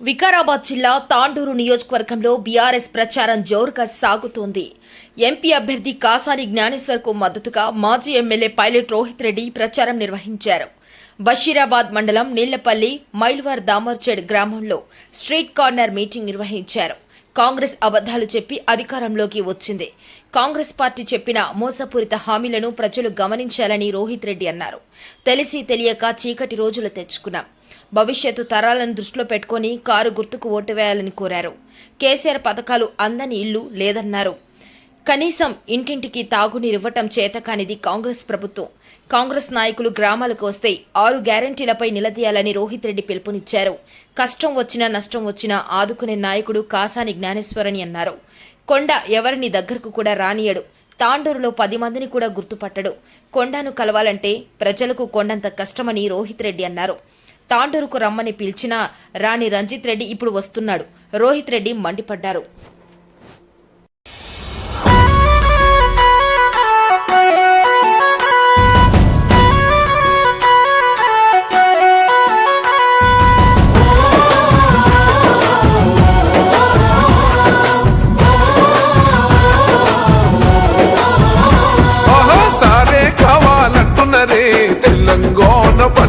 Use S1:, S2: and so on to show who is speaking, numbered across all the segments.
S1: వికారాబాద్ జిల్లా తాండూరు నియోజకవర్గంలో బీఆర్ఎస్ ప్రచారం జోరుగా సాగుతోంది. ఎంపీ అభ్యర్థి కాసాని జ్ఞానేశ్వర్కు మద్దతుగా మాజీ ఎమ్మెల్యే పైలట్ రోహిత్ రెడ్డి ప్రచారం నిర్వహించారు. బషీరాబాద్ మండలం నీళ్ళపల్లి మైల్వార్ దామర్చేడ్ గ్రామంలో స్ట్రీట్ కార్నర్ మీటింగ్ నిర్వహించారు. కాంగ్రెస్ అబద్దాలు చెప్పి అధికారంలోకి వచ్చింది. కాంగ్రెస్ పార్టీ చెప్పిన మోసపూరిత హామీలను ప్రజలు గమనించాలని రోహిత్ రెడ్డి అన్నారు. తెలిసి తెలియక చీకటి రోజులు తెచ్చుకున్నాం. భవిష్యత్తు తరాలను దృష్టిలో పెట్టుకొని కారు గుర్తుకు ఓటు వేయాలని కోరారు. కేసీఆర్ పథకాలు అందని ఇల్లు లేదన్నారు. కనీసం ఇంటింటికి తాగునీరివ్వటం చేతకానిది కాంగ్రెస్ ప్రభుత్వం. కాంగ్రెస్ నాయకులు గ్రామాలకు వస్తే ఆరు గ్యారంటీలపై నిలదీయాలని రోహిత్ రెడ్డి పిలుపునిచ్చారు. కష్టం వచ్చినా నష్టం వచ్చినా ఆదుకునే నాయకుడు కాసాని జ్ఞానేశ్వరని అన్నారు. కొండ ఎవరిని దగ్గరకు కూడా రానియడు. తాండూరులో పది మందిని కూడా గుర్తుపట్టడు. కొండను కలవాలంటే ప్రజలకు కొండంత కష్టమని రోహిత్ రెడ్డి అన్నారు. తాండూరుకు రమ్మని పిలిచినా రాణి రంజిత్ రెడ్డి ఇప్పుడు వస్తున్నాడు. రోహిత్ రెడ్డి మండిపడ్డారు.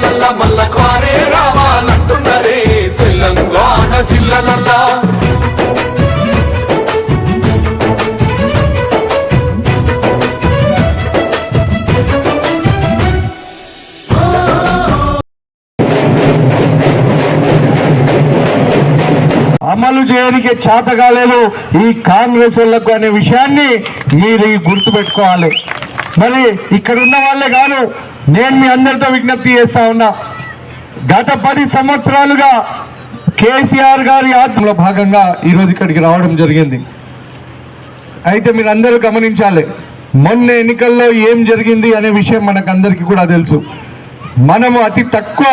S2: పల్లెలల్ల మల్ల కారే రావాలంటున్నరే. తెలంగాణ జిల్లలల్ల.
S3: అమలు చేయడానికి చేత కాలేదు ఈ కాంగ్రెస్ వాళ్ళకు అనే విషయాన్ని మీరు గుర్తు పెట్టుకోవాలి మరి ఇక్కడ ఉన్న వాళ్ళే కాదు నేను మీ అందరితో విజ్ఞప్తి చేస్తా ఉన్నా. గత పది సంవత్సరాలుగా కేసీఆర్ గారి ఆత్మలో భాగంగా ఈరోజు ఇక్కడికి రావడం జరిగింది. అయితే మీరు అందరూ గమనించాలి మొన్న ఎన్నికల్లో ఏం జరిగింది అనే విషయం మనకందరికీ కూడా తెలుసు. మనము అతి తక్కువ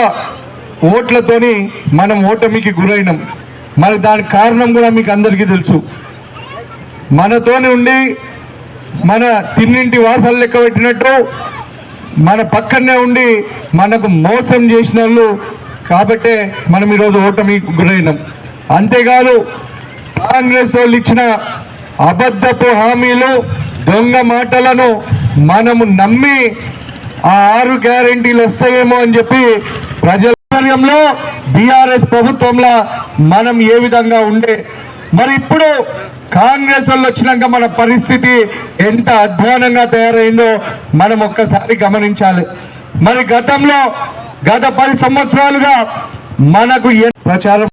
S3: ఓట్లతోని మనం ఓటమికి గురైనాం. మరి దానికి కారణం కూడా మీకు అందరికీ తెలుసు. మనతోని ఉండి మన తిన్నింటి వాసాలు లెక్క పెట్టినట్టు మన పక్కనే ఉండి మనకు మోసం చేసిన వాళ్ళు కాబట్టే మనం ఈరోజు ఓటమి గురైనాం. అంతేకాదు కాంగ్రెస్ వాళ్ళు ఇచ్చిన అబద్ధపు హామీలు దొంగ మాటలను మనము నమ్మి ఆ ఆరు గ్యారెంటీలు వస్తాయేమో అని చెప్పి ప్రజల బీఆర్ఎస్ ప్రభుత్వంలో మనం ఏ విధంగా ఉండే మరి ఇప్పుడు కాంగ్రెస్ వాళ్ళు వచ్చినాక మన పరిస్థితి ఎంత అధ్వానంగా తయారైందో మనం ఒక్కసారి గమనించాలి. మరి గతంలో గత పది సంవత్సరాలుగా మనకు ఏ ప్రచారం